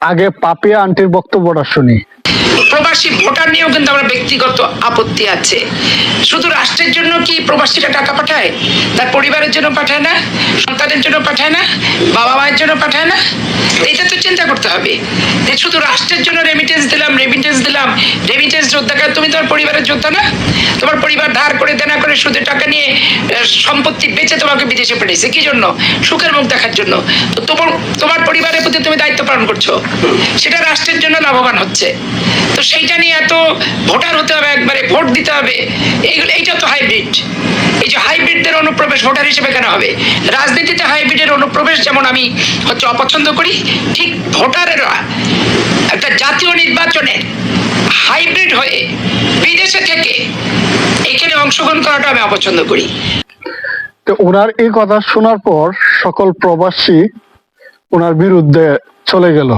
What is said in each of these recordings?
আগে পাপিয়া আন্টির বক্তব্যটা শুনি। প্রবাসী ভোটার নিয়েও কিন্তু আমার ব্যক্তিগত আপত্তি আছে। শুধু রাষ্ট্রের জন্য কি প্রবাসীরা টাকা পাঠায়? তার পরিবারের জন্য পাঠায় না? সন্তানের জন্য পাঠায় না? বাবা মায়ের জন্য পাঠায় না এটা তো চিন্তা করতে হবে। যে শুধু রাষ্ট্রের জন্য রেমিটেন্স দিলাম রেমিটেন্স দিলাম। রেমিটেন্স যোদ্ধা যোদ্ধাকে তুমি তোমার পরিবারের যোদ্ধা না? তোমার পরিবার ধার করে, দেনা করে, সুদের টাকা নিয়ে সম্পত্তি বেচে তোমাকে বিদেশে পাঠিয়েছে কি জন্য? সুখের মুখ দেখার জন্য। তো তোমার তোমার পরিবারের প্রতি তুমি দায়িত্ব পালন করছ। সেটা রাষ্ট্রের জন্য লাভবান হচ্ছে। তো সেইটা নিয়ে এত ভোটার হতে হবে একবারে, ভোট দিতে হবে। এইগুলো, এইটা তো হাইব্রিড এই যে হাইব্রিডদের অনুপ্রবেশ ভোটার হিসেবে কেন হবে? রাজনীতিতে হাইব্রিডের অনুপ্রবেশ যেমন আমি হচ্ছে অপছন্দ করি, ঠিক একটা জাতীয় নির্বাচনে হাইব্রিড হয়ে বিদেশে থেকে এখানে অংশগ্রহণ করাটা আমি অপছন্দ করি। ওনার এই কথা শোনার পর সকল প্রবাসী ওনার বিরুদ্ধে চলে গেল।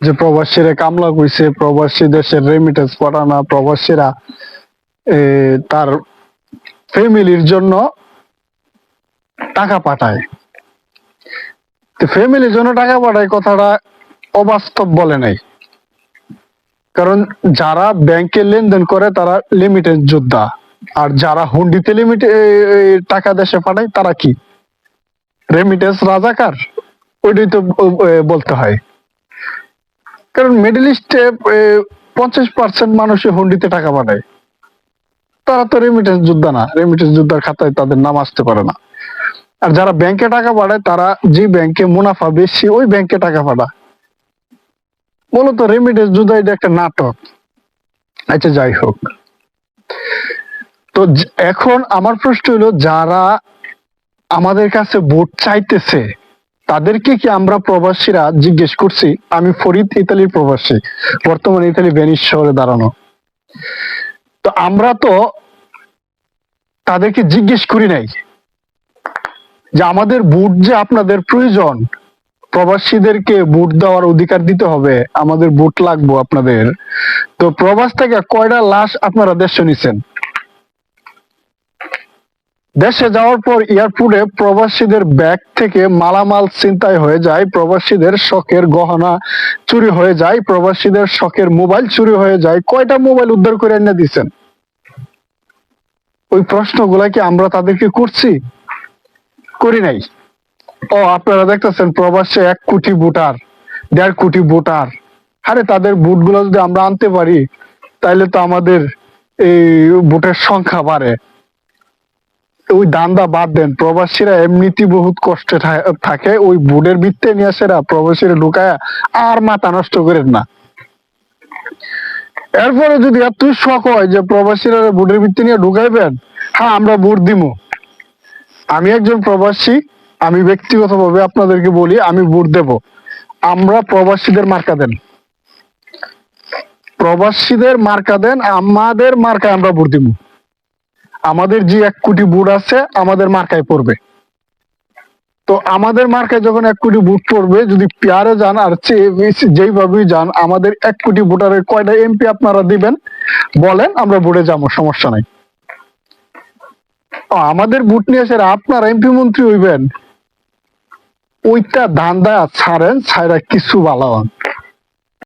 যে প্রবাসীরা কামলা কইছে, প্রবাসী দেশের রেমিটেন্স পাঠানা, প্রবাসীরা তার ফ্যামিলির জন্য টাকা পাঠায়। ফ্যামিলির জন্য টাকা পাঠায় কথাটা অবাস্তব বলে নাই। কারণ যারা ব্যাংকে লেনদেন করে, তারা লিমিটেড যোদ্ধা। আর যারা হুন্ডিতে লিমিট টাকা দেশে পাঠায়, তারা কি? রেমিটেন্স রাজাকার? ওইটাই তো বলতে হয়। কারণ মিডল ইস্টে পঞ্চাশ পার্সেন্ট মানুষই হুন্ডিতে টাকা পাঠায়। তারা তো রেমিটেন্স যোদ্ধা না। রেমিটেন্স যোদ্ধার খাতায় তাদের নাম আসতে পারে না। আর যারা ব্যাংকে টাকা পাঠায়, তারা যে ব্যাংকে মুনাফা বেশি, ওই ব্যাংকে টাকা পাঠায়। মূলত রেমিটেন্স যোদ্ধা এটা একটা নাটক। আচ্ছা যাই হোক। তো এখন আমার প্রশ্ন হলো, যারা আমাদের কাছে ভোট চাইতেছে, তাদেরকে কি আমরা প্রবাসীরা জিজ্ঞেস করছি? আমি ফরিদ, ইতালির প্রবাসী। বর্তমানে ইতালি ভেনিস শহরে দাঁড়ানো। তো আমরা তো তাদেরকে জিজ্ঞেস করি নাই যে আমাদের ভোট যে আপনাদের প্রয়োজন প্রবাসীদেরকে ভোট দেওয়ার অধিকার দিতে হবে। আমাদের ভোট লাগবো আপনাদের। তো প্রবাস থেকে কয়টা লাশ আপনারা দেশে নিছেন? দেশে যাওয়ার পর এয়ারপোর্টে প্রবাসীদের ব্যাগ থেকে মালামাল ছিনতাই হয়ে যায়, প্রবাসীদের শখের গহনা চুরি হয়ে যায়, প্রবাসীদের শখের মোবাইল চুরি হয়ে যায়। কয়টা মোবাইল উদ্ধার করে এনে দিচ্ছেন ওই প্রশ্নগুলা কি আমরা তাদেরকে করছি? করি নাই? ও, আপনারা দেখতেছেন প্রবাসে এক কোটি ভোটার, দেড় কোটি ভোটার। আরে, তাদের ভোটগুলো যদি আমরা আনতে পারি তাহলে তো আমাদের এই ভোটের সংখ্যা বাড়ে। ওই দান্দা বাদ দেন, প্রবাসীরা এমনিতেই বহুত কষ্টে থাকে, ওই বুডের ভিত্তে নিয়ে আসেরা প্রবাসীরা ঢুকায় আর মাথা নষ্ট করেন না। এরপরে যদি এত শখ হয় যে প্রবাসীরা বুডের ভিত্তি নিয়ে ঢুকাইবেন হ্যাঁ আমরা ভোট দিব আমি একজন প্রবাসী আমি ব্যক্তিগতভাবে আপনাদেরকে বলি, আমি ভোট দেব। আমরা প্রবাসীদের মার্কা দেন। প্রবাসীদের মার্কা দেন, আমাদের মার্কায় আমরা ভোট দিব। আমাদের যে এক কোটি বুট আছে, আমাদের মার্কায় পড়বে। তো আমাদের মার্কায় যখন এক কোটি বুট পড়বে, যদি পেয়ারে যান আর যেইভাবেই যান, আমাদের এক কোটি ভোটারের কয়টা এমপি আপনারা দিবেন, বলেন, আমরা ভোটে যাব, সমস্যা নাই। আমাদের ভোট নিয়ে আপনারা এমপি মন্ত্রী হইবেন। ওইটা ধান্দা ছাড়েন ছাড়া কিছু ভালো হন